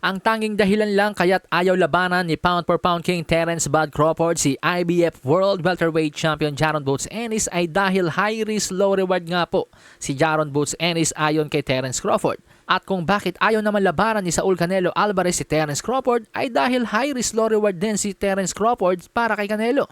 Ang tanging dahilan lang kaya't ayaw labanan ni pound for pound king Terence Bud Crawford si IBF World Welterweight Champion Jaron Boots Ennis ay dahil high risk low reward nga po si Jaron Boots Ennis ayon kay Terence Crawford. At kung bakit ayaw naman labanan ni Saul Canelo Alvarez si Terence Crawford ay dahil high risk low reward din si Terence Crawford para kay Canelo.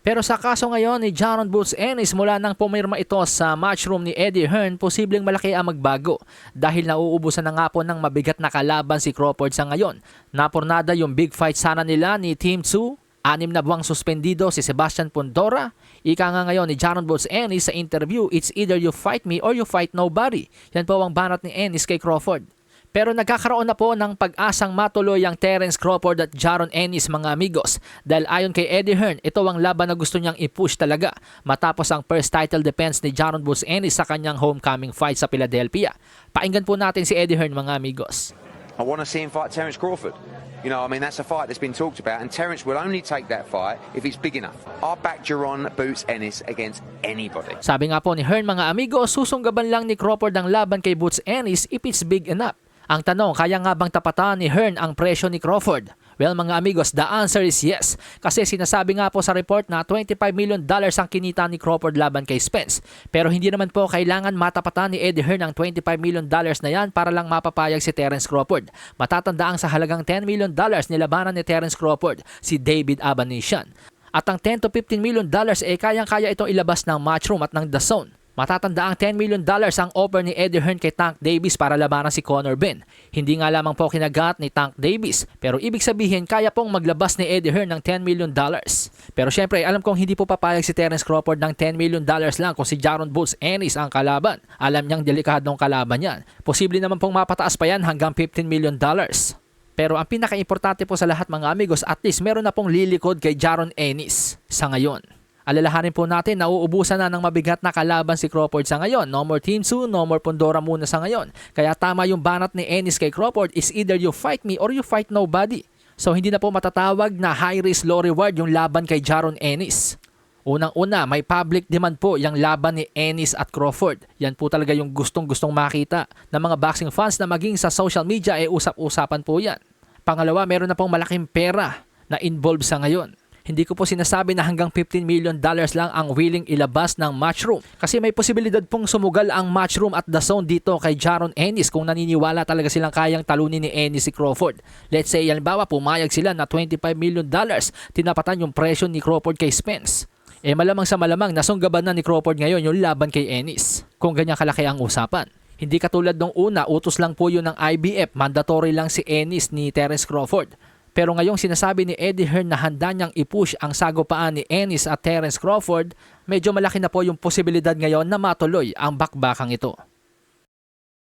Pero sa kaso ngayon ni Jaron Boots Ennis mula nang pumirma ito sa matchroom ni Eddie Hearn, posibleng malaki ang magbago dahil nauubusan na nga po ng mabigat na kalaban si Crawford sa ngayon. Napurnada yung big fight sana nila ni Team 2, anim na buwang suspendido si Sebastian Pondora. Ika nga ngayon ni Jaron Boots Ennis sa interview, it's either you fight me or you fight nobody. Yan po ang banat ni Ennis kay Crawford. Pero nagkakaroon na po ng pag-asang matuloy ang Terence Crawford at Jaron Ennis mga amigos dahil ayon kay Eddie Hearn, ito ang laban na gusto niyang i-push talaga matapos ang first title defense ni Jaron Boots Ennis sa kanyang homecoming fight sa Philadelphia. Painggan po natin si Eddie Hearn mga amigos. I want to see him fight Terence Crawford. You know, I mean, that's a fight that's been talked about, and Terence will only take that fight if it's big enough. I back Jaron Boots Ennis against anybody. Sabi nga po ni Hearn mga amigo, susunggaban lang ni Crawford ang laban kay Boots Ennis if it's big enough. Ang tanong, kaya nga bang tapatan ni Hearn ang presyo ni Crawford? Well mga amigos, the answer is yes. Kasi sinasabi nga po sa report na 25 million dollars ang kinita ni Crawford laban kay Spence. Pero hindi naman po kailangan matapatan ni Eddie Hearn ang 25 million dollars na yan para lang mapapayag si Terence Crawford. Matatandaan sa halagang 10 million dollars nilabanan ni Terence Crawford, si David Abanesian. At ang 10 to 15 million dollars eh kayang-kaya itong ilabas ng Matchroom at ng The Zone. Matatanda ang 10 million dollars ang offer ni Eddie Hearn kay Tank Davis para labanan si Conor Ben. Hindi nga lamang po kinagat ni Tank Davis, pero ibig sabihin kaya pong maglabas ni Eddie Hearn ng 10 million dollars. Pero syempre, alam kong hindi po papayag si Terence Crawford ng 10 million dollars lang kung si Jaron Boots Ennis ang kalaban. Alam niyang delikadong kalaban yan. Posible naman pong mapataas pa yan hanggang 15 million dollars. Pero ang pinaka-importante po sa lahat mga amigos, at least meron na pong lilikod kay Jaron Ennis sa ngayon. Alalahanin po natin na uubusan na ng mabigat na kalaban si Crawford sa ngayon. No more Team 2, no more Pondora muna sa ngayon. Kaya tama yung banat ni Ennis kay Crawford is either you fight me or you fight nobody. So hindi na po matatawag na high risk low reward yung laban kay Jaron Ennis. Unang-una, may public demand po yung laban ni Ennis at Crawford. Yan po talaga yung gustong-gustong makita ng mga boxing fans na maging sa social media ay usap-usapan po yan. Pangalawa, meron na pong malaking pera na involved sa ngayon. Hindi ko po sinasabi na hanggang 15 million dollars lang ang willing ilabas ng matchroom. Kasi may posibilidad pong sumugal ang matchroom at the zone dito kay Jaron Ennis kung naniniwala talaga silang kayang talunin ni Ennis si Crawford. Let's say, halimbawa, pumayag sila na 25 million dollars, tinapatan yung presyo ni Crawford kay Spence. Eh malamang sa malamang nasunggaban na ni Crawford ngayon yung laban kay Ennis. Kung ganyan kalaki ang usapan. Hindi katulad nung una, utos lang po yun ng IBF, mandatory lang si Ennis ni Terence Crawford. Pero ngayong sinasabi ni Eddie Hearn na handa niyang i-push ang sagupaan ni Ennis at Terence Crawford, medyo malaki na po yung posibilidad ngayon na matuloy ang bakbakang ito.